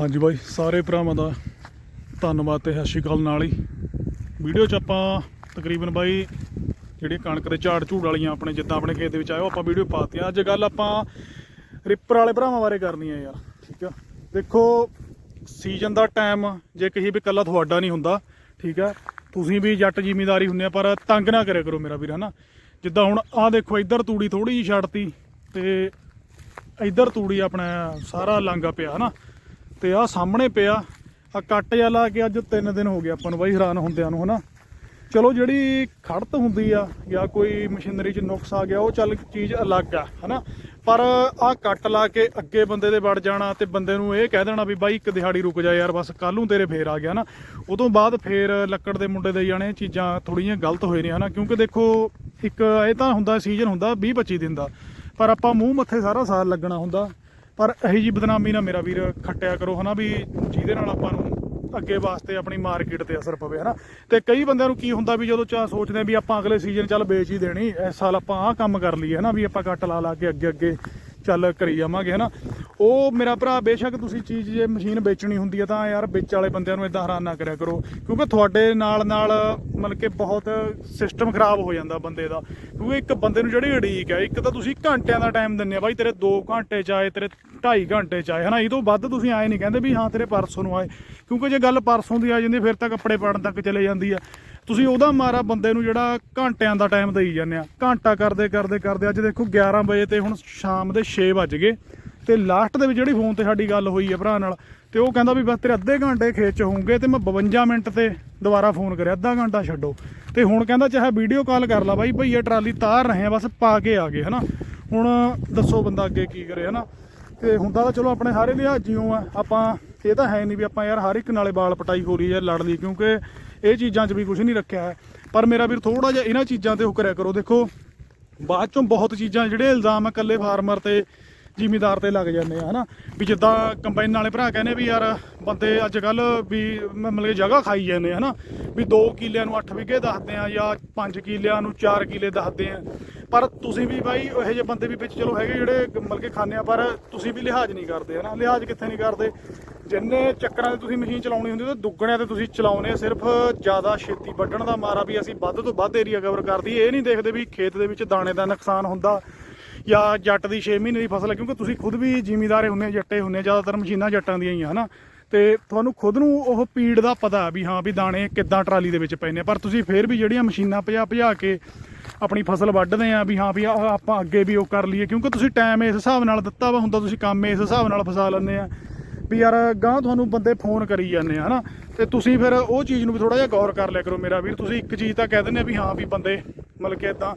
ਹਾਂਜੀ ਬਾਈ, ਸਾਰੇ ਭਰਾਵਾਂ ਦਾ ਧੰਨਵਾਦ ਤੇ ਸਤਿ ਸ਼੍ਰੀ ਅਕਾਲ ਨਾਲ ਹੀ। ਵੀਡੀਓ 'ਚ ਆਪਾਂ ਤਕਰੀਬਨ ਬਾਈ ਜਿਹੜੀ ਕਣਕ ਦੇ ਝਾੜ ਝੂੜ ਵਾਲੀਆਂ ਆਪਣੇ ਜਿੱਦਾਂ ਆਪਣੇ ਖੇਤ ਦੇ ਵਿੱਚ ਆਇਓ ਆਪਾਂ ਵੀਡੀਓ ਪਾਤੀਆਂ। ਅੱਜ ਗੱਲ ਆਪਾਂ ਰਿਪਰ ਵਾਲੇ ਭਰਾਵਾਂ ਬਾਰੇ ਕਰਨੀ ਹੈ ਯਾਰ, ਠੀਕ ਆ? ਦੇਖੋ ਸੀਜ਼ਨ ਦਾ ਟਾਈਮ ਜੇ ਕਹੀ ਵੀ ਕੱਲਾ ਤੁਹਾਡਾ ਨਹੀਂ ਹੁੰਦਾ, ਠੀਕ ਆ? ਤੁਸੀਂ ਵੀ ਜੱਟ ਜ਼ਿਮੀਦਾਰੀ ਹੁੰਦੇ ਆ, ਪਰ ਤੰਗ ਨਾ ਕਰਿਆ ਕਰੋ ਮੇਰਾ ਵੀਰ, ਹਨਾ? ਜਿੱਦਾਂ ਹੁਣ ਆਹ ਦੇਖੋ, ਇੱਧਰ ਤੂੜੀ ਥੋੜੀ ਜਿਹੀ ਛੱਡਤੀ ਤੇ ਇੱਧਰ ਤੂੜੀ ਆਪਣਾ ਸਾਰਾ ਲਾਂਗਾ ਪਿਆ, ਹਨਾ? ਤੇ ਆਹ ਸਾਹਮਣੇ ਪਿਆ। ਆ ਕੱਟ ਜਾ ਲਾ ਕੇ ਅੱਜ 3 ਦਿਨ ਹੋ ਗਏ ਆਪਾਂ ਨੂੰ ਬਾਈ ਹੈਰਾਨ ਹੁੰਦਿਆਂ ਨੂੰ, ਹਨਾ? ਚਲੋ ਜਿਹੜੀ ਖੜਤ ਹੁੰਦੀ ਆ ਜਾਂ ਕੋਈ ਮਸ਼ੀਨਰੀ 'ਚ ਨੁਕਸ ਆ ਗਿਆ, ਉਹ ਚੱਲ ਚੀਜ਼ ਅਲੱਗ ਆ, ਹਨਾ? ਪਰ ਆਹ ਕੱਟ ਲਾ ਕੇ ਅੱਗੇ ਬੰਦੇ ਦੇ ਵੜ ਜਾਣਾ ਤੇ ਬੰਦੇ ਨੂੰ ਇਹ ਕਹਿ ਦੇਣਾ ਵੀ ਬਾਈ ਇੱਕ ਦਿਹਾੜੀ ਰੁਕ ਜਾ ਯਾਰ, ਬਸ ਕੱਲ ਨੂੰ ਤੇਰੇ ਫੇਰ ਆ ਗਿਆ ਨਾ ਉਦੋਂ ਬਾਅਦ ਫੇਰ ਲੱਕੜ ਦੇ ਮੁੰਡੇ ਦੇ ਜਾਣੇ, ਚੀਜ਼ਾਂ ਥੋੜੀਆਂ ਗਲਤ ਹੋਏ ਨੇ, ਹਨਾ? ਕਿਉਂਕਿ ਦੇਖੋ, ਇੱਕ ਇਹ ਤਾਂ ਹੁੰਦਾ, ਸੀਜ਼ਨ ਹੁੰਦਾ 20 25 ਦਿਨ ਦਾ, ਪਰ ਆਪਾਂ ਮੂੰਹ ਮੱਥੇ ਸਾਰਾ ਸਾਲ ਲੱਗਣਾ ਹੁੰਦਾ। ਪਰ ਇਹੀ ਜੀ ਬਦਨਾਮੀ ਨਾ ਮੇਰਾ ਵੀਰ ਖੱਟਿਆ ਕਰੋ, ਹਨਾ ਵੀ ਜਿਹਦੇ ਨਾਲ ਆਪਾਂ ਨੂੰ ਅੱਗੇ ਵਾਸਤੇ ਆਪਣੀ ਮਾਰਕੀਟ ਤੇ ਅਸਰ ਪਵੇ, ਹਨਾ। ਤੇ ਕਈ ਬੰਦਿਆਂ ਨੂੰ ਕੀ ਹੁੰਦਾ ਵੀ ਜਦੋਂ ਚਾ ਸੋਚਦੇ ਆ ਵੀ ਆਪਾਂ ਅਗਲੇ ਸੀਜ਼ਨ ਚੱਲ ਵੇਚ ਹੀ ਦੇਣੀ, ਇਸ ਸਾਲ ਆਪਾਂ ਆਹ ਕੰਮ ਕਰ ਲਈਏ, ਹਨਾ, ਵੀ ਆਪਾਂ ਕੱਟ ਲਾ ਲਾ ਕੇ ਅੱਗੇ ਅੱਗੇ ਚੱਲ ਕਰੀ ਜਾਵਾਂਗੇ, ਹਨਾ। ਉਹ ਮੇਰਾ ਭਰਾ, ਬੇਸ਼ੱਕ ਤੁਸੀਂ ਚੀਜ਼ ਜੇ ਮਸ਼ੀਨ ਵੇਚਣੀ ਹੁੰਦੀ ਹੈ ਤਾਂ ਯਾਰ ਵਿੱਚ ਵਾਲੇ ਬੰਦਿਆਂ ਨੂੰ ਇਦਾਂ ਹੈਰਾਨ ਨਾ ਕਰਿਆ ਕਰੋ, ਕਿਉਂਕਿ ਤੁਹਾਡੇ ਨਾਲ ਨਾਲ ਮਤਲਬ ਕਿ ਬਹੁਤ ਸਿਸਟਮ ਖਰਾਬ ਹੋ ਜਾਂਦਾ ਬੰਦੇ ਦਾ, ਕਿਉਂਕਿ ਇੱਕ ਬੰਦੇ ਨੂੰ ਜਿਹੜੀ ਉਡੀਕ ਹੈ, ਇੱਕ ਤਾਂ ਤੁਸੀਂ ਘੰਟਿਆਂ ਦਾ ਟਾਈਮ ਦਿੰਦੇ ਆ, ਬਾਈ ਤੇਰੇ 2 ਘੰਟੇ ਚ ਆਏ, ਤੇਰੇ 2.5 ਘੰਟੇ ਚ ਆਏ, ਹਨਾ? ਇਹ ਤੋਂ ਵੱਧ ਤੁਸੀਂ ਆਏ ਨਹੀਂ ਕਹਿੰਦੇ ਵੀ ਹਾਂ ਤੇਰੇ ਪਰਸੋਂ ਨੂੰ ਆਏ, ਕਿਉਂਕਿ ਜੇ ਗੱਲ ਪਰਸੋਂ ਦੀ ਆ ਜਾਂਦੀ ਫਿਰ ਤਾਂ ਕੱਪੜੇ ਪਾੜਨ ਤੱਕ ਚਲੇ ਜਾਂਦੀ ਆ। ਤੁਸੀਂ ਉਹਦਾ ਮਾਰਾ ਬੰਦੇ ਨੂੰ ਜਿਹੜਾ ਘੰਟਿਆਂ ਦਾ ਟਾਈਮ ਦੇਈ ਜਾਂਦੇ ਆ, ਘੰਟਾ ਕਰਦੇ ਕਰਦੇ ਕਰਦੇ, ਅੱਜ ਦੇਖੋ 11 ਵਜੇ ਤੇ ਹੁਣ ਸ਼ਾਮ ਦੇ 6 ਵੱਜ ਗਏ। ਤੇ ਲਾਸਟ ਦੇ ਵਿੱਚ ਜਿਹੜੀ ਫੋਨ ਤੇ ਸਾਡੀ ਗੱਲ ਹੋਈ ਹੈ ਭਰਾ ਨਾਲ, ਤੇ ਉਹ ਕਹਿੰਦਾ ਵੀ ਬਸ ਤੇਰੇ ਅੱਧੇ ਘੰਟੇ ਖੇਤ ਚ ਹੋਊਗੇ ਤੇ ਮੈਂ 52 ਮਿੰਟ ਤੇ ਦੁਬਾਰਾ ਫੋਨ ਕਰਿਆ, ਅੱਧਾ ਘੰਟਾ ਛੱਡੋ। ਤੇ ਹੁਣ ਕਹਿੰਦਾ ਚਾਹੇ ਵੀਡੀਓ ਕਾਲ ਕਰ ਲਾ ਬਾਈ, ਭਈਆ ਟਰਾਲੀ ਤਾਰ ਰਹੇ ਆ, ਬਸ ਪਾ ਕੇ ਆ ਗਏ, ਹਨਾ? ਹੁਣ ਦੱਸੋ ਬੰਦਾ ਅੱਗੇ ਕੀ ਕਰੇ, ਹਨਾ? ਤੇ ਹੁੰਦਾ ਤਾਂ ਚਲੋ ਆਪਣੇ ਸਾਰੇ ਲਿਹਾਜ਼ੀਓ ਆ, ਆਪਾਂ, ਇਹ ਤਾਂ ਹੈ ਨਹੀਂ ਵੀ ਆਪਾਂ ਯਾਰ ਹਰ ਇੱਕ ਨਾਲੇ ਬਾਲ ਪਟਾਈ ਹੋ ਰਹੀ ਹੈ ਲੜ ਲਈ, ਕਿਉਂਕਿ ਇਹ ਚੀਜ਼ਾਂ 'ਚ ਵੀ ਕੁਝ ਨਹੀਂ ਰੱਖਿਆ ਹੈ। ਪਰ ਮੇਰਾ ਵੀਰ ਥੋੜਾ ਜਿਹਾ ਇਹਨਾਂ ਚੀਜ਼ਾਂ ਤੇ ਉਹ ਕਰਿਆ ਕਰੋ, ਦੇਖੋ, ਬਾਅਦ ਚੋਂ ਬਹੁਤ ਚੀਜ਼ਾਂ, ਜਿਹੜੇ ਇਲਜ਼ਾਮ ਆ ਇਕੱਲੇ ਫਾਰਮਰ ਤੇ ਜ਼ਿਮੀਦਾਰ ਤੇ ਲੱਗ ਜਾਂਦੇ ਆ, ਹਨਾ? ਵੀ ਜਿੱਦਾਂ ਕੰਬਾਈਨ ਵਾਲੇ ਭਰਾ ਕਹਿੰਦੇ ਵੀ ਯਾਰ ਬੰਦੇ ਅੱਜ ਕੱਲ ਵੀ ਮਤਲਬ ਕਿ ਜਗ੍ਹਾ ਖਾਈ ਜਾਂਦੇ ਆ, ਹਨਾ? ਵੀ 2 ਕਿੱਲਿਆਂ ਨੂੰ 8 ਵਿਗੇ ਦੱਸਦੇ ਆ ਜਾਂ 5 ਕਿੱਲਿਆਂ ਨੂੰ 4 ਕਿੱਲੇ ਦੱਸਦੇ ਆ। ਪਰ ਤੁਸੀਂ ਵੀ ਬਾਈ ਇਹੋ ਜਿਹੇ ਬੰਦੇ ਵੀ ਵਿੱਚ ਚਲੋ ਹੈਗੇ ਜਿਹੜੇ ਮਤਲਬ ਕਿ ਖਾਂਦੇ ਆ, ਪਰ ਤੁਸੀਂ ਵੀ ਲਿਹਾਜ਼ ਨਹੀਂ ਕਰਦੇ, ਹਨਾ? ਲਿਹਾਜ਼ ਕਿੱਥੇ ਨਹੀਂ ਕਰਦੇ? ਜਿੰਨੇ ਚੱਕਰਾਂ ਤੇ ਤੁਸੀਂ ਮਸ਼ੀਨ ਚਲਾਉਣੀ ਹੁੰਦੀ ਉਹ ਦੁੱਗਣਿਆਂ ਤੇ ਤੁਸੀਂ ਚਲਾਉਨੇ ਸਿਰਫ ਜ਼ਿਆਦਾ ਛੇਤੀ ਵੱਢਣ ਦਾ ਮਾਰਾ ਵੀ ਅਸੀਂ ਵੱਧ ਤੋਂ ਵੱਧ ਏਰੀਆ ਕਵਰ ਕਰਦੀ ਇਹ ਨਹੀਂ ਦੇਖਦੇ ਵੀ ਖੇਤ ਦੇ ਵਿੱਚ ਦਾਣੇ ਦਾ ਨੁਕਸਾਨ ਹੁੰਦਾ ਜਾਂ ਜੱਟ ਦੀ 6 ਮਹੀਨੇ ਦੀ ਫਸਲ ਹੈ, ਕਿਉਂਕਿ ਤੁਸੀਂ ਖੁਦ ਵੀ ਜ਼ਿਮੀਦਾਰੇ ਹੁੰਦੇ ਜੱਟੇ ਹੁੰਦੇ ਜ਼ਿਆਦਾਤਰ ਮਸ਼ੀਨਾਂ ਜੱਟਾਂ ਦੀਆਂ ਹੀ ਆ, ਹਨਾ? ਤੇ ਤੁਹਾਨੂੰ ਖੁਦ ਨੂੰ ਉਹ ਪੀੜ ਦਾ ਪਤਾ ਵੀ ਹਾਂ ਵੀ ਦਾਣੇ ਕਿੱਦਾਂ ਟਰਾਲੀ ਦੇ ਵਿੱਚ ਪਏ ਨੇ ਪਰ ਤੁਸੀਂ ਫੇਰ ਵੀ ਜਿਹੜੀਆਂ ਮਸ਼ੀਨਾਂ ਭਜਾ ਭਜਾ ਕੇ ਆਪਣੀ ਫਸਲ ਵੱਢਦੇ ਆ ਵੀ ਹਾਂ ਵੀ ਆਪਾਂ ਅੱਗੇ ਵੀ ਉਹ ਕਰ ਲਈਏ, ਕਿਉਂਕਿ ਤੁਸੀਂ ਟਾਈਮ ਇਸ ਹਿਸਾਬ ਨਾਲ ਦਿੱਤਾ ਵਾ ਹੁੰਦਾ ਤੁਸੀਂ ਕੰਮ ਇਸ ਹਿਸਾਬ ਨਾਲ ਫਸਾ ਲੈਂਦੇ ਆ ਵੀ ਯਾਰ ਗਾਂ ਤੁਹਾਨੂੰ ਬੰਦੇ ਫੋਨ ਕਰੀ ਜਾਂਦੇ ਆ, ਹਨਾ? ਤੇ ਤੁਸੀਂ ਫਿਰ ਉਹ ਚੀਜ਼ ਨੂੰ ਵੀ ਥੋੜਾ ਜਿਹਾ ਗੌਰ ਕਰ ਲਿਆ ਕਰੋ ਮੇਰਾ ਵੀਰ, ਤੁਸੀਂ ਇੱਕ ਚੀਜ਼ ਤਾਂ ਕਹਿ ਦਿੰਦੇ ਆ ਵੀ ਹਾਂ ਵੀ ਬੰਦੇ ਮਤਲਬ ਕਿ ਇਦਾਂ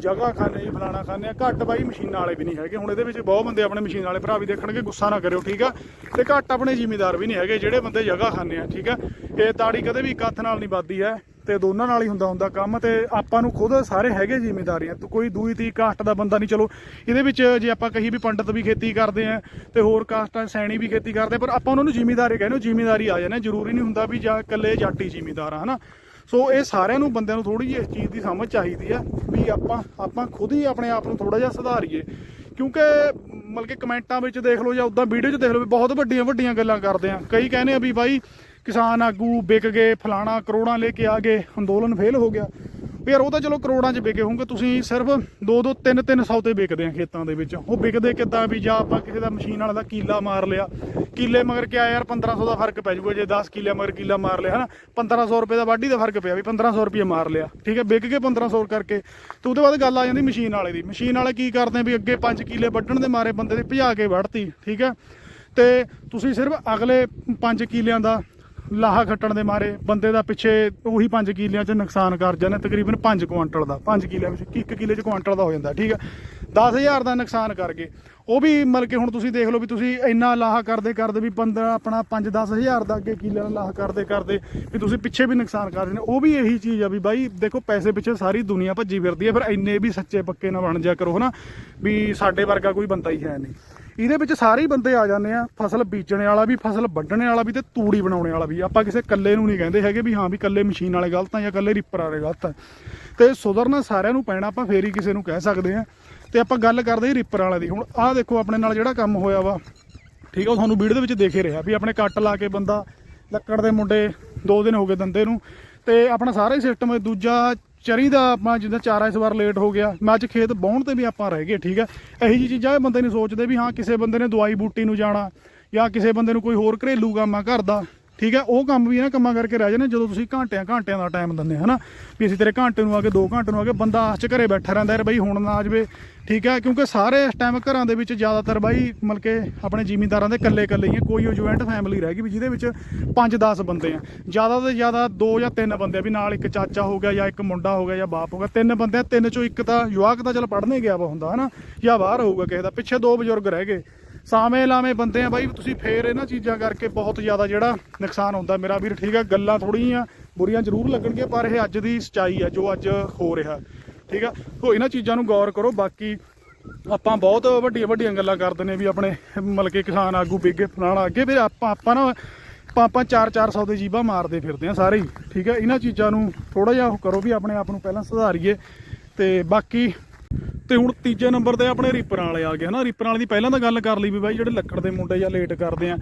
ਜਗ੍ਹਾ ਖਾਣੇ ਜੀ, ਫਲਾਣਾ ਖਾਣੇ ਆ। ਘੱਟ ਬਾਈ ਮਸ਼ੀਨਾਂ ਵਾਲੇ ਵੀ ਨਹੀਂ ਹੈਗੇ। ਹੁਣ ਇਹਦੇ ਵਿੱਚ ਬਹੁਤ ਬੰਦੇ ਆਪਣੇ ਮਸ਼ੀਨ ਵਾਲੇ ਭਰਾ ਵੀ ਦੇਖਣਗੇ, ਗੁੱਸਾ ਨਾ ਕਰਿਓ, ਠੀਕ ਆ? ਤੇ ਘੱਟ ਆਪਣੇ ਜ਼ਿਮੀਦਾਰ ਵੀ ਨਹੀਂ ਹੈਗੇ, ਜਿਹੜੇ ਬੰਦੇ ਜਗ੍ਹਾ ਖਾਣੇ ਆ, ਠੀਕ ਆ? ਇਹ ਤਾੜੀ ਕਦੇ ਵੀ ਇੱਕ ਹੱਥ ਨਾਲ ਨਹੀਂ ਵੱਧਦੀ ਹੈ, ਤੇ ਦੋਨਾਂ ਨਾਲ ਹੀ ਹੁੰਦਾ ਹੁੰਦਾ ਕੰਮ, ਤੇ ਆਪਾਂ ਨੂੰ ਖੁਦ ਸਾਰੇ ਹੈਗੇ ਜ਼ਿਮੀਦਾਰੀਆਂ। ਤੇ ਕੋਈ ਦੂਈ ਤੀ ਕਾਸਟ ਦਾ ਬੰਦਾ ਨਹੀਂ, ਚਲੋ, ਇਹਦੇ ਵਿੱਚ ਜੇ ਆਪਾਂ ਕਹੀ ਵੀ ਪੰਡਤ ਵੀ ਖੇਤੀ ਕਰਦੇ ਆ, ਤੇ ਹੋਰ ਕਾਸਟਾਂ, ਸੈਣੀ ਵੀ ਖੇਤੀ ਕਰਦੇ ਪਰ ਆਪਾਂ ਉਹਨਾਂ ਨੂੰ ਜ਼ਿਮੀਦਾਰੀ ਕਹਿੰਦੇ ਜ਼ਿਮੀਦਾਰੀ ਆ ਜਾਂਦੇ ਜ਼ਰੂਰੀ ਨਹੀਂ ਹੁੰਦਾ ਵੀ ਜਾਂ ਇਕੱਲੇ ਜਾਟੀ ਜ਼ਿਮੀਦਾਰ ਆ, ਹਨਾ? ਸੋ ਇਹ ਸਾਰਿਆਂ ਨੂੰ, ਬੰਦਿਆਂ ਨੂੰ ਥੋੜੀ ਜਿਹੀ ਇਸ ਚੀਜ਼ ਦੀ ਸਮਝ ਚਾਹੀਦੀ ਆ ਵੀ ਆਪਾਂ ਆਪਾਂ ਖੁਦ ਹੀ ਆਪਣੇ ਆਪ ਨੂੰ ਥੋੜਾ ਜਿਹਾ ਸੁਧਾਰੀਏ। ਕਿਉਂਕਿ ਮਤਲਬ ਕਿ ਕਮੈਂਟਾਂ ਵਿੱਚ ਦੇਖ ਲਓ ਜਾਂ ਉਦਾਂ ਵੀਡੀਓ 'ਚ ਦੇਖ ਲਓ ਵੀ ਬਹੁਤ ਵੱਡੀਆਂ ਵੱਡੀਆਂ ਗੱਲਾਂ ਕਰਦੇ ਆ। ਕਈ ਕਹਿੰਦੇ ਆ ਵੀ ਬਾਈ ਕਿਸਾਨ ਆਗੂ ਵਿਕ ਗਏ, ਫਲਾਣਾ ਕਰੋੜਾਂ ਲੈ ਕੇ ਆ ਗਏ, ਅੰਦੋਲਨ ਫੇਲ ਹੋ ਗਿਆ। ਵੀ ਯਾਰ ਉਹ ਤਾਂ ਚਲੋ ਕਰੋੜਾਂ 'ਚ ਵਿਕੇ ਹੋਣਗੇ, ਤੁਸੀਂ ਸਿਰਫ 2 2 3 300 ਤੇ ਵਿਕਦੇ ਆ ਖੇਤਾਂ ਦੇ ਵਿੱਚ। ਉਹ ਵਿਕਦੇ ਕਿੱਦਾਂ ਵੀ ਜਾਂ ਆਪਾਂ ਕਿਸੇ ਦਾ ਮਸ਼ੀਨ ਵਾਲਾ ਦਾ ਕੀਲਾ ਮਾਰ ਲਿਆ। ਕੀਲੇ ਮਗਰ ਕਿਆ ਯਾਰ 1500 ਦਾ ਫ਼ਰਕ ਪੈ ਜਾਊਗਾ ਜੇ 10 ਕੀਲੇ ਮਗਰ ਕੀਲਾ ਮਾਰ ਲਿਆ, ਹਨਾ? 1500 ਰੁਪਏ ਦਾ ਵਾਢੀ ਦਾ ਫ਼ਰਕ ਪਿਆ ਵੀ 1500 ਰੁਪਏ ਮਾਰ ਲਿਆ। ਠੀਕ ਹੈ, ਵਿਕ ਕੇ 1500 ਕਰਕੇ। ਤੇ ਉਹਦੇ ਬਾਅਦ ਗੱਲ ਆ ਜਾਂਦੀ ਮਸ਼ੀਨ ਵਾਲੇ ਦੀ। ਮਸ਼ੀਨ ਵਾਲੇ ਕੀ ਕਰਦੇ ਵੀ ਅੱਗੇ 5 ਕੀਲੇ ਵੱਢਣ ਦੇ ਮਾਰੇ ਬੰਦੇ ਦੇ, ਭਜਾ ਕੇ ਵੱਢਤੀ, ਠੀਕ ਹੈ? ਤੇ ਤੁਸੀਂ ਸਿਰਫ ਅਗਲੇ 5 ਕੀਲਿਆਂ ਦਾ ਲਾਹਾ ਖੱਟਣ ਦੇ ਮਾਰੇ ਬੰਦੇ ਦਾ ਪਿੱਛੇ ਉਹੀ 5 ਕਿੱਲਿਆਂ 'ਚ ਨੁਕਸਾਨ ਕਰ ਜਾਂਦੇ ਤਕਰੀਬਨ 5 ਕੁਆਂਟਲ ਦਾ 5 ਕਿੱਲਿਆਂ ਵਿੱਚ 1 ਕਿੱਲੇ 'ਚ ਕੁਆਂਟਲ ਦਾ ਹੋ ਜਾਂਦਾ, ਠੀਕ ਹੈ 10000 ਦਾ ਨੁਕਸਾਨ ਕਰ ਗਏ। ਉਹ ਵੀ ਮਤਲਬ ਕਿ ਹੁਣ ਤੁਸੀਂ ਦੇਖ ਲਓ ਵੀ ਤੁਸੀਂ ਇੰਨਾ ਲਾਹਾ ਕਰਦੇ ਕਰਦੇ ਵੀ 15 ਆਪਣਾ 5 10000 ਦਾ ਅੱਗੇ ਕਿੱਲੇ ਦਾ ਲਾਹਾ ਕਰਦੇ ਕਰਦੇ ਵੀ ਤੁਸੀਂ ਪਿੱਛੇ ਵੀ ਨੁਕਸਾਨ ਕਰ ਰਹੇ ਉਹ ਵੀ ਇਹੀ ਚੀਜ਼ ਆ ਵੀ ਬਾਈ, ਦੇਖੋ ਪੈਸੇ ਪਿੱਛੇ ਸਾਰੀ ਦੁਨੀਆ ਭੱਜੀ ਫਿਰਦੀ ਹੈ ਫਿਰ ਇੰਨੇ ਵੀ ਸੱਚੇ ਪੱਕੇ ਨਾ ਬਣ ਜਾ ਕਰੋ, ਹਨਾ? ਵੀ ਸਾਡੇ ਵਰਗਾ ਕੋਈ ਬੰਦਾ ਹੀ ਹੈ ਨਹੀਂ। ਇਹਦੇ ਵਿੱਚ ਸਾਰੇ ਹੀ ਬੰਦੇ ਆ ਜਾਂਦੇ ਆ, ਫਸਲ ਬੀਜਣ ਵਾਲਾ ਵੀ, ਫਸਲ ਵੱਢਣ ਵਾਲਾ ਵੀ ਤੇ ਤੂੜੀ ਬਣਾਉਣ ਵਾਲਾ ਵੀ। ਆਪਾਂ ਕਿਸੇ ਇਕੱਲੇ ਨੂੰ ਨਹੀਂ ਕਹਿੰਦੇ ਹੈਗੇ ਵੀ ਹਾਂ ਵੀ ਇਕੱਲੇ ਮਸ਼ੀਨ ਵਾਲੇ ਗਲਤ ਆ ਜਾਂ ਇਕੱਲੇ ਰੀਪਰ ਵਾਲੇ ਗਲਤ ਆ। ਤੇ ਸੁਧਰਨਾ ਸਾਰਿਆਂ ਨੂੰ ਪੈਣਾ, ਆਪਾਂ ਫੇਰ ਹੀ ਕਿਸੇ ਨੂੰ ਕਹਿ ਸਕਦੇ ਆ। ਤੇ ਆਪਾਂ ਗੱਲ ਕਰਦੇ ਰੀਪਰ ਵਾਲੇ ਦੀ। ਹੁਣ ਆਹ ਦੇਖੋ ਆਪਣੇ ਨਾਲ ਜਿਹੜਾ ਕੰਮ ਹੋਇਆ ਵਾ, ਠੀਕ ਆ, ਉਹ ਤੁਹਾਨੂੰ ਵੀਡੀਓ ਦੇ ਵਿੱਚ ਦੇਖ ਹੀ ਰਿਹਾ ਵੀ ਆਪਣੇ ਕੱਟ ਲਾ ਕੇ ਬੰਦਾ ਲੱਕੜ ਦੇ ਮੁੰਡੇ ਦੋ ਦਿਨ ਹੋ ਗਏ ਦੰਦੇ ਨੂੰ। ਤੇ ਆਪਣਾ ਸਾਰਾ ਹੀ ਸਿਸਟਮ ਦੂਜਾ ਚਰੀ ਦਾ ਆਪਾਂ ਜਿੱਦਾਂ ਚਾਰਾ ਇਸ ਵਾਰ ਲੇਟ ਹੋ ਗਿਆ, ਮੈਂ ਅੱਜ ਖੇਤ ਬਾਉਣ ਤੇ ਵੀ ਆਪਾਂ ਰਹਿ ਗਏ, ਠੀਕ ਹੈ? ਇਹੀ ਜੀ ਚੀਜ਼ਾਂ ਬੰਦੇ ਨਹੀਂ ਸੋਚਦੇ ਵੀ ਹਾਂ, ਕਿਸੇ ਬੰਦੇ ਨੇ ਦਵਾਈ ਬੂਟੀ ਨੂੰ ਜਾਣਾ ਜਾਂ ਕਿਸੇ ਬੰਦੇ ਨੂੰ ਕੋਈ ਹੋਰ ਘਰੇਲੂ ਕੰਮ ਆ ਘਰ ਦਾ ਠੀਕ ਹੈ, ਉਹ ਕੰਮ ਵੀ ਇਹਨਾਂ ਕੰਮਾਂ ਕਰਕੇ ਰਹਿ ਜਾਂਦੇ, ਜਦੋਂ ਤੁਸੀਂ ਘੰਟਿਆਂ ਘੰਟਿਆਂ ਦਾ ਟਾਈਮ ਦਿੰਦੇ ਹਨਾ? ਵੀ ਅਸੀਂ ਤੇਰੇ ਘੰਟੇ ਨੂੰ ਆ ਕੇ 2 ਘੰਟੇ ਨੂੰ ਆ ਕੇ ਬੰਦਾ ਆਸ ਚ ਘਰੇ ਬੈਠਾ ਰਹਿੰਦਾ ਯਾਰ ਬਈ ਹੁਣ ਨਾ ਆ ਜਾਵੇ, ਠੀਕ ਹੈ? ਕਿਉਂਕਿ ਸਾਰੇ ਇਸ ਟਾਈਮ ਘਰਾਂ ਦੇ ਵਿੱਚ ਜ਼ਿਆਦਾਤਰ ਬਾਈ ਮਤਲਬ ਕਿ ਆਪਣੇ ਜ਼ਿਮੀਂਦਾਰਾਂ ਦੇ ਇਕੱਲੇ ਇਕੱਲੇ ਹੀ ਆ ਕੋਈ ਜੁਆਇੰਟ ਫੈਮਿਲੀ ਰਹਿ ਗਈ ਵੀ ਜਿਹਦੇ ਵਿੱਚ 5-10 ਬੰਦੇ ਆ। ਜ਼ਿਆਦਾ ਤੋਂ ਜ਼ਿਆਦਾ 2 ਜਾਂ 3 ਬੰਦੇ ਆ, ਵੀ ਨਾਲ ਇੱਕ ਚਾਚਾ ਹੋ ਗਿਆ ਜਾਂ ਇੱਕ ਮੁੰਡਾ ਹੋ ਗਿਆ ਜਾਂ ਬਾਪ ਹੋ ਗਿਆ, ਤਿੰਨ ਬੰਦੇ ਤਿੰਨ ਚੋਂ ਇੱਕ ਤਾਂ ਯੁਵਾਕ ਤਾਂ ਚਲ ਪੜ੍ਹਨੇ ਗਿਆ ਵਾ ਹੁੰਦਾ, ਹਨਾ? ਜਾਂ ਬਾਹਰ ਹੋਊਗਾ ਕਿਸੇ ਦਾ, ਪਿੱਛੇ ਦੋ ਬਜ਼ੁਰਗ ਰਹਿ ਗਏ। ਸਾਵੇਂ ਲਾਵੇਂ ਬੰਦੇ ਆ ਬਾਈ, ਤੁਸੀਂ ਫੇਰ ਇਹਨਾਂ ਚੀਜ਼ਾਂ ਕਰਕੇ ਬਹੁਤ ਜ਼ਿਆਦਾ ਜਿਹੜਾ ਨੁਕਸਾਨ ਹੁੰਦਾ। ਮੇਰਾ ਵੀਰ ਠੀਕ ਆ, ਗੱਲਾਂ ਥੋੜੀਆਂ ਬੁਰੀਆਂ ਜ਼ਰੂਰ ਲੱਗਣਗੀਆਂ, ਪਰ ਇਹ ਅੱਜ ਦੀ ਸਚਾਈ ਆ, ਜੋ ਅੱਜ ਹੋ ਰਿਹਾ। ਠੀਕ ਆ? ਉਹ ਇਹਨਾਂ ਚੀਜ਼ਾਂ ਨੂੰ ਗੌਰ ਕਰੋ, ਬਾਕੀ ਆਪਾਂ ਬਹੁਤ ਵੱਡੀਆਂ ਵੱਡੀਆਂ ਗੱਲਾਂ ਕਰਦੇ ਨੇ ਵੀ ਆਪਣੇ ਮਤਲਬ ਕਿ ਕਿਸਾਨ ਆਗੂ ਵਿਗੇ ਫਲਾਣਾ ਅੱਗੇ, ਫਿਰ ਆਪਾਂ ਆਪਾਂ ਨਾ ਆਪਾਂ ਆਪਾਂ 4-400 ਦੇ ਜੀਬਾ ਮਾਰਦੇ ਫਿਰਦੇ ਆ ਸਾਰੇ ਹੀ। ਠੀਕ ਹੈ ਇਹਨਾਂ ਚੀਜ਼ਾਂ ਨੂੰ ਥੋੜਾ ਜਿਹਾ ਉਹ ਕਰੋ ਵੀ ਆਪਣੇ ਆਪ ਨੂੰ ਪਹਿਲਾਂ ਸੁਧਾਰੀਏ। ਤੇ ਬਾਕੀ ਤੇ ਹੁਣ ਤੀਜੇ ਨੰਬਰ ਤੇ ਆਪਣੇ ਰੀਪਰਾਂ ਵਾਲੇ ਆ ਗਏ, ਹਨਾ? ਰੀਪਰਾਂ ਵਾਲੇ ਦੀ ਪਹਿਲਾਂ ਤਾਂ ਗੱਲ ਕਰ ਲਈ ਵੀ ਬਾਈ, ਜਿਹੜੇ ਲੱਕੜ ਦੇ ਮੁੰਡੇ ਜਾਂ ਲੇਟ ਕਰਦੇ ਆ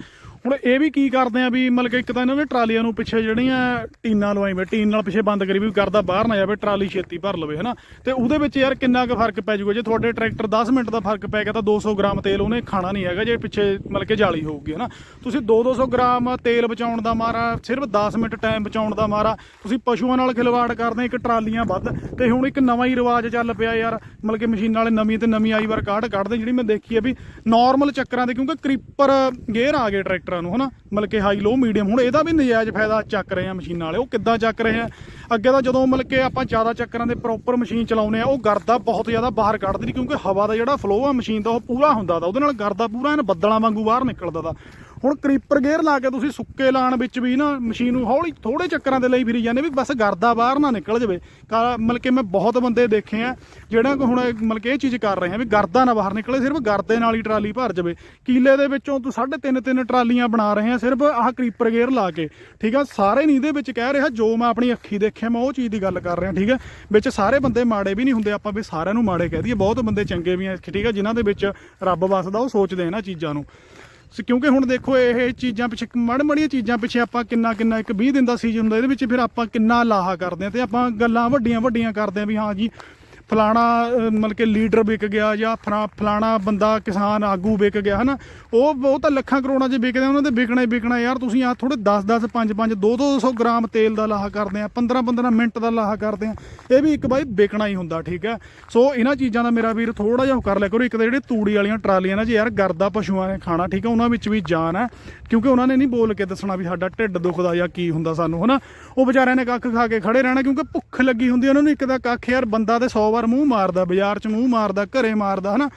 ਹੁਣ ਇਹ ਵੀ ਕੀ ਕਰਦੇ ਆ ਵੀ ਮਤਲਬ ਕਿ ਇੱਕ ਤਾਂ ਇਹਨਾਂ ਨੇ ਟਰਾਲੀਆਂ ਨੂੰ ਪਿੱਛੇ ਜਿਹੜੀਆਂ ਟੀਨਾਂ ਲਵਾਈ ਵੇ, ਟੀਨ ਨਾਲ ਪਿੱਛੇ ਬੰਦ ਕਰੀ ਵੀ ਕਰਦਾ ਬਾਹਰ ਨਾ ਜਾਵੇ, ਟਰਾਲੀ ਛੇਤੀ ਭਰ ਲਵੇ, ਹਨਾ? ਤੇ ਉਹਦੇ ਵਿੱਚ ਯਾਰ ਕਿੰਨਾ ਕੁ ਫ਼ਰਕ ਪੈ ਜਾਊਗਾ ਜੇ ਤੁਹਾਡੇ ਟਰੈਕਟਰ 10 ਮਿੰਟ ਦਾ ਫ਼ਰਕ ਪੈ ਗਿਆ ਤਾਂ 200 ਗ੍ਰਾਮ ਤੇਲ ਉਹਨੇ ਖਾਣਾ ਨਹੀਂ ਹੈਗਾ, ਜੇ ਪਿੱਛੇ ਮਤਲਬ ਕਿ ਜਾਲੀ ਹੋਊਗੀ, ਹਨਾ? ਤੁਸੀਂ 2-200 ਗ੍ਰਾਮ ਤੇਲ ਬਚਾਉਣ ਦਾ ਮਾਰਾ, ਸਿਰਫ 10 ਮਿੰਟ ਟਾਈਮ ਬਚਾਉਣ ਦਾ ਮਾਰਾ, ਤੁਸੀਂ ਪਸ਼ੂਆਂ ਨਾਲ ਖਿਲਵਾੜ ਕਰਦੇ ਇੱਕ ਟਰਾਲੀਆਂ ਵੱਧ, ਤੇ ਹੁਣ ਇੱਕ ਨਵਾਂ ਹੀ ਰਿਵਾਜ ਚੱਲ ਪਿਆ ਯਾਰ, ਮਤਲਬ ਕਿ ਮਸ਼ੀਨਾਂ ਵਾਲੇ ਨਵੀਂ ਤੇ ਨਵੀਂ ਆਈ ਵਾਰ ਕਾਢ ਕੱਢਦੇ ਜਿਹੜੀ ਮੈਂ ਦੇਖੀ ਹੈ ਵੀ ਨਾਰਮਲ ਚੱਕਰਾਂ ਦੇ, ਕਿਉਂਕਿ ਕ੍ਰੀਪਰ ਗੇਅਰ ਆ ਗਏ ਟਰੈਕਟਰ ਨੂੰ, ਹਨਾ? ਮਤਲਬ ਕਿ ਹਾਈ ਲੋ ਮੀਡੀਅਮ ਹੁਣ ਇਹਦਾ ਵੀ ਨਜਾਇਜ਼ ਫਾਇਦਾ ਚੱਕ ਰਹੇ ਆ ਮਸ਼ੀਨਾਂ ਵਾਲੇ ਉਹ ਕਿੱਦਾਂ ਚੱਕ ਰਹੇ ਆ? ਅੱਗੇ ਤਾਂ ਜਦੋਂ ਮਤਲਬ ਕਿ ਆਪਾਂ ਜ਼ਿਆਦਾ ਚੱਕਰਾਂ ਦੇ ਪ੍ਰੋਪਰ ਮਸ਼ੀਨ ਚਲਾਉਂਦੇ ਆ, ਉਹ ਗਰਦਾ ਬਹੁਤ ਜ਼ਿਆਦਾ ਬਾਹਰ ਕੱਢਦੀ ਕਿਉਂਕਿ ਹਵਾ ਦਾ ਜਿਹੜਾ ਫਲੋ ਆ ਮਸ਼ੀਨ ਦਾ, ਉਹ ਪੂਰਾ ਹੁੰਦਾ ਦਾ ਉਹਦੇ ਨਾਲ ਗਰਦਾ ਪੂਰਾ ਐਨ ਬੱਦਲਾਂ ਵਾਂਗੂ ਬਾਹਰ ਨਿਕਲਦਾ ਦਾ ਹੁਣ ਕਰੀਪਰ ਗੇਅਰ ਲਾ ਕੇ ਤੁਸੀਂ ਸੁੱਕੇ ਲਾਣ ਵਿੱਚ ਵੀ ਨਾ ਮਸ਼ੀਨ ਨੂੰ ਹੌਲੀ ਥੋੜੇ ਚੱਕਰਾਂ ਦੇ ਲਈ ਫਿਰੀ ਜਾਂਦੇ ਵੀ ਬਸ ਗਰਦਾ ਬਾਹਰ ਨਾ ਨਿਕਲ ਜਾਵੇ। ਕਾ- ਮਤਲਬ ਕਿ ਮੈਂ ਬਹੁਤ ਬੰਦੇ ਦੇਖੇ ਆ, ਜਿਹੜਾ ਕਿ ਹੁਣ ਮਤਲਬ ਕਿ ਇਹ ਚੀਜ਼ ਕਰ ਰਹੇ ਆ ਵੀ ਗਰਦਾ ਨਾ ਬਾਹਰ ਨਿਕਲੇ, ਸਿਰਫ ਗਰਦੇ ਨਾਲ ਹੀ ਟਰਾਲੀ ਭਰ ਜਾਵੇ। ਕੀਲੇ ਦੇ ਵਿੱਚੋਂ ਤੂੰ ਸਾਢੇ ਤਿੰਨ ਤਿੰਨ ਟਰਾਲੀਆਂ ਬਣਾ ਰਹੇ ਆ ਸਿਰਫ ਆਹ ਕਰੀਪਰ ਗੇਅਰ ਲਾ ਕੇ। ਠੀਕ ਆ? ਸਾਰੇ ਨਹੀਂ ਇਹਦੇ ਵਿੱਚ ਕਹਿ ਰਿਹਾ, ਜੋ ਮੈਂ ਆਪਣੀ ਅੱਖੀ ਦੇਖਿਆ, ਮੈਂ ਉਹ ਚੀਜ਼ ਦੀ ਗੱਲ ਕਰ ਰਿਹਾ, ਠੀਕ ਹੈ ਵਿੱਚ ਸਾਰੇ ਬੰਦੇ ਮਾੜੇ ਵੀ ਨਹੀਂ ਹੁੰਦੇ, ਆਪਾਂ ਵੀ ਸਾਰਿਆਂ ਨੂੰ ਮਾੜੇ ਕਹਿ ਦਈਏ। ਬਹੁਤ ਬੰਦੇ ਚੰਗੇ ਵੀ ਆ, ਠੀਕ ਆ? ਜਿਨ੍ਹਾਂ ਦੇ ਵਿੱਚ ਰੱਬ ਵਸਦਾ, ਉਹ ਸੋਚਦੇ ਆ ਇਹਨਾਂ ਚੀਜ਼ਾਂ ਨੂੰ। ਕਿਉਂਕਿ ਹੁਣ ਦੇਖੋ ਇਹ ਚੀਜ਼ਾਂ ਪਿੱਛੇ ਮੜ ਮੜੀਆਂ ਚੀਜ਼ਾਂ ਪਿੱਛੇ ਆਪਾਂ ਕਿੰਨਾ ਕਿੰਨਾ ਇੱਕ 20 ਦਿਨ ਦਾ ਸੀਜ਼ਨ ਹੁੰਦਾ, ਇਹਦੇ ਵਿੱਚ ਫਿਰ ਆਪਾਂ ਕਿੰਨਾ ਲਾਹਾ ਕਰਦੇ ਆ ਤੇ ਆਪਾਂ ਗੱਲਾਂ ਵੱਡੀਆਂ ਵੱਡੀਆਂ ਕਰਦੇ ਆ ਵੀ ਹਾਂ ਜੀ ਫਲਾਣਾ ਮਤਲਬ ਕਿ ਲੀਡਰ ਵਿਕ ਗਿਆ ਜਾਂ ਫਲਾ- ਫਲਾਣਾ ਬੰਦਾ ਕਿਸਾਨ ਆਗੂ ਵਿਕ ਗਿਆ, ਹਨਾ? ਉਹ ਉਹ ਤਾਂ ਲੱਖਾਂ ਕਰੋੜਾਂ 'ਚ ਵਿਕਦੇ ਉਹਨਾਂ ਦੇ ਵਿਕਣਾ ਹੀ ਵਿਕਣਾ ਯਾਰ। ਤੁਸੀਂ ਆ ਥੋੜੇ 10 10 5 5 2 200 ਗ੍ਰਾਮ ਤੇਲ ਦਾ ਲਾਹਾ ਕਰਦੇ ਆ 15 15 ਮਿੰਟ ਦਾ ਲਾਹਾ ਕਰਦੇ ਆ। ਇਹ ਵੀ ਇੱਕ ਬਾਈ ਵਿਕਣਾ ਹੀ ਹੁੰਦਾ, ਠੀਕ ਹੈ? ਸੋ ਇਹਨਾਂ ਚੀਜ਼ਾਂ ਦਾ ਮੇਰਾ ਵੀਰ ਥੋੜਾ ਜਿਹਾ ਕਰ ਲਿਆ ਕਰੋ। ਇੱਕ ਤਾਂ ਜਿਹੜੇ ਤੂੜੀ ਵਾਲੀਆਂ ਟਰਾਲੀਆਂ ਨਾ ਜੇ, ਯਾਰ ਗਰਦਾ ਪਸ਼ੂਆਂ ਨੇ ਖਾਣਾ, ਠੀਕ ਹੈ? ਉਹਨਾਂ ਵਿੱਚ ਵੀ ਜਾਨ ਹੈ, ਕਿਉਂਕਿ ਉਹਨਾਂ ਨੇ ਨਹੀਂ ਬੋਲ ਕੇ ਦੱਸਣਾ ਵੀ ਸਾਡਾ ਢਿੱਡ ਦੁਖਦਾ ਜਾਂ ਕੀ ਹੁੰਦਾ ਸਾਨੂੰ, ਹਨਾ? ਉਹ ਵਿਚਾਰਿਆਂ ਨੇ ਕੱਖ ਖਾ ਕੇ ਖੜੇ ਰਹਿਣਾ, ਕਿਉਂਕਿ ਭੁੱਖ ਲੱਗੀ ਹੁੰਦੀ ਉਹਨਾਂ ਨੂੰ ਇੱਕ ਤਾਂ ਕੱਖ ਯਾਰ, ਬੰਦਾ ਤੇ 100 ਵਾਰ ਮੂੰਹ ਮਾਰਦਾ ਬਾਜ਼ਾਰ 'ਚ ਮੂੰਹ ਮਾਰਦਾ ਘਰੇ ਮਾਰਦਾ ਹਨਾ?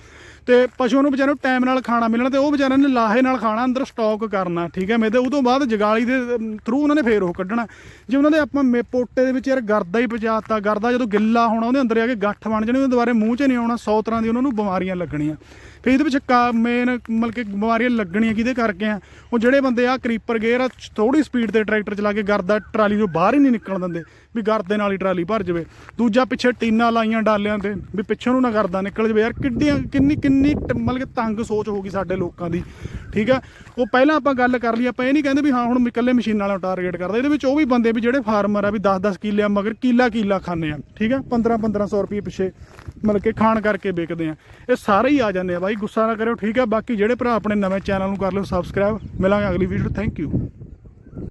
ਤੇ ਪਸ਼ੂ ਨੂੰ ਵਿਚਾਰੇ ਨੂੰ ਟਾਈਮ ਨਾਲ ਖਾਣਾ ਮਿਲਣਾ ਤੇ ਉਹ ਵਿਚਾਰਿਆਂ ਨੇ ਲਾਹੇ ਨਾਲ ਖਾਣਾ, ਅੰਦਰ ਸਟਾਕ ਕਰਨਾ, ਠੀਕ ਹੈ? ਮੇਦੇ ਉਹ ਤੋਂ ਬਾਅਦ ਜਗਾਲੀ ਦੇ ਥਰੂ ਉਹਨਾਂ ਨੇ ਫੇਰ ਉਹ ਕੱਢਣਾ। ਜੇ ਉਹਨਾਂ ਦੇ ਆਪਾਂ ਮੇ- ਪੋਟੇ ਦੇ ਵਿੱਚ ਯਾਰ ਗਰਦਾ ਹੀ ਪਜਾਤਾ ਗਰਦਾ ਜਦੋਂ ਗਿੱਲਾ ਹੋਣਾ, ਉਹਦੇ ਅੰਦਰ ਆ ਕੇ ਗੱਠ ਬਣ ਜਾਣੀ, ਉਹਦੇ ਦੁਬਾਰੇ ਮੂੰਹ 'ਚ ਨਹੀਂ ਆਉਣਾ 100 ਤਰ੍ਹਾਂ ਦੀ ਉਹਨਾਂ ਨੂੰ ਬਿਮਾਰੀਆਂ ਲੱਗਣੀਆਂ। ਫਿਰ ਇਹਦੇ ਵਿੱਚ ਮੇਨ ਮਤਲਬ ਕਿ ਬਿਮਾਰੀਆਂ ਲੱਗਣੀਆਂ ਕਿਹਦੇ ਕਰਕੇ ਆ? ਉਹ ਜਿਹੜੇ ਬੰਦੇ ਆ ਕ੍ਰੀਪਰ ਗੇਅਰ ਥੋੜੀ ਸਪੀਡ ਤੇ ਟਰੈਕਟਰ ਚਲਾ ਕੇ ਗਰਦਾ, ਟਰਾਲੀ ਨੂੰ ਬਾਹਰ ਹੀ ਨਹੀਂ ਨਿਕਲਣ ਦਿੰਦੇ, ਵੀ ਗਰਦੇ ਨਾਲ ਹੀ ਟਰਾਲੀ ਭਰ ਜਾਵੇ। ਦੂਜਾ ਪਿੱਛੇ ਟੀਨਾਂ ਲਾਈਆਂ ਡਾਲਿਆਂ ਤੇ, ਵੀ ਪਿੱਛੋਂ ਨੂੰ ਨਾ ਗਰਦਾ ਨਿਕਲ ਜਾਵੇ। ਯਾਰ ਕਿੱਡੀਆਂ, ਕਿੰਨੀ ਕਿੰਨੀ ਟ- ਮਤਲਬ ਕਿ ਤੰਗ ਸੋਚ ਹੋ ਗਈ ਸਾਡੇ ਲੋਕਾਂ ਦੀ, ਠੀਕ ਹੈ? ਉਹ ਪਹਿਲਾਂ ਆਪਾਂ ਗੱਲ ਕਰ ਲਈ, ਆਪਾਂ ਇਹ ਨਹੀਂ ਕਹਿੰਦੇ ਵੀ ਹਾਂ, ਹੁਣ ਇਕੱਲੇ ਮਸ਼ੀਨ ਵਾਲਾ ਟਾਰਗੇਟ ਕਰਦਾ, ਇਹਦੇ ਵਿੱਚ ਉਹ ਵੀ ਬੰਦੇ ਵੀ ਜਿਹੜੇ ਫਾਰਮਰ ਆ ਵੀ 10-10 ਕਿੱਲੇ ਆ, ਮਗਰ ਕਿੱਲਾ ਕਿੱਲਾ ਖਾਂਦੇ ਆ, ਠੀਕ ਆ 15-1500 ਰੁਪਏ ਪਿੱਛੇ, ਮਤਲਬ ਕਿ ਖਾਣ ਕਰਕੇ ਵਿਕਦੇ ਆ। ਇਹ ਸਾਰੇ ਹੀ ਆ ਜਾਂਦੇ ਆ ਬਾਈ, ਗੁੱਸਾ ਨਾ ਕਰਿਓ, ਠੀਕ ਹੈ? ਬਾਕੀ ਜਿਹੜੇ ਭਰਾ ਆਪਣੇ ਨਵੇਂ ਚੈਨਲ ਨੂੰ ਕਰ ਲਿਓ ਸਬਸਕ੍ਰਾਈਬ ਮਿਲਾਂਗੇ ਅਗਲੀ ਵੀਡੀਓ ਥੈਂਕ ਯੂ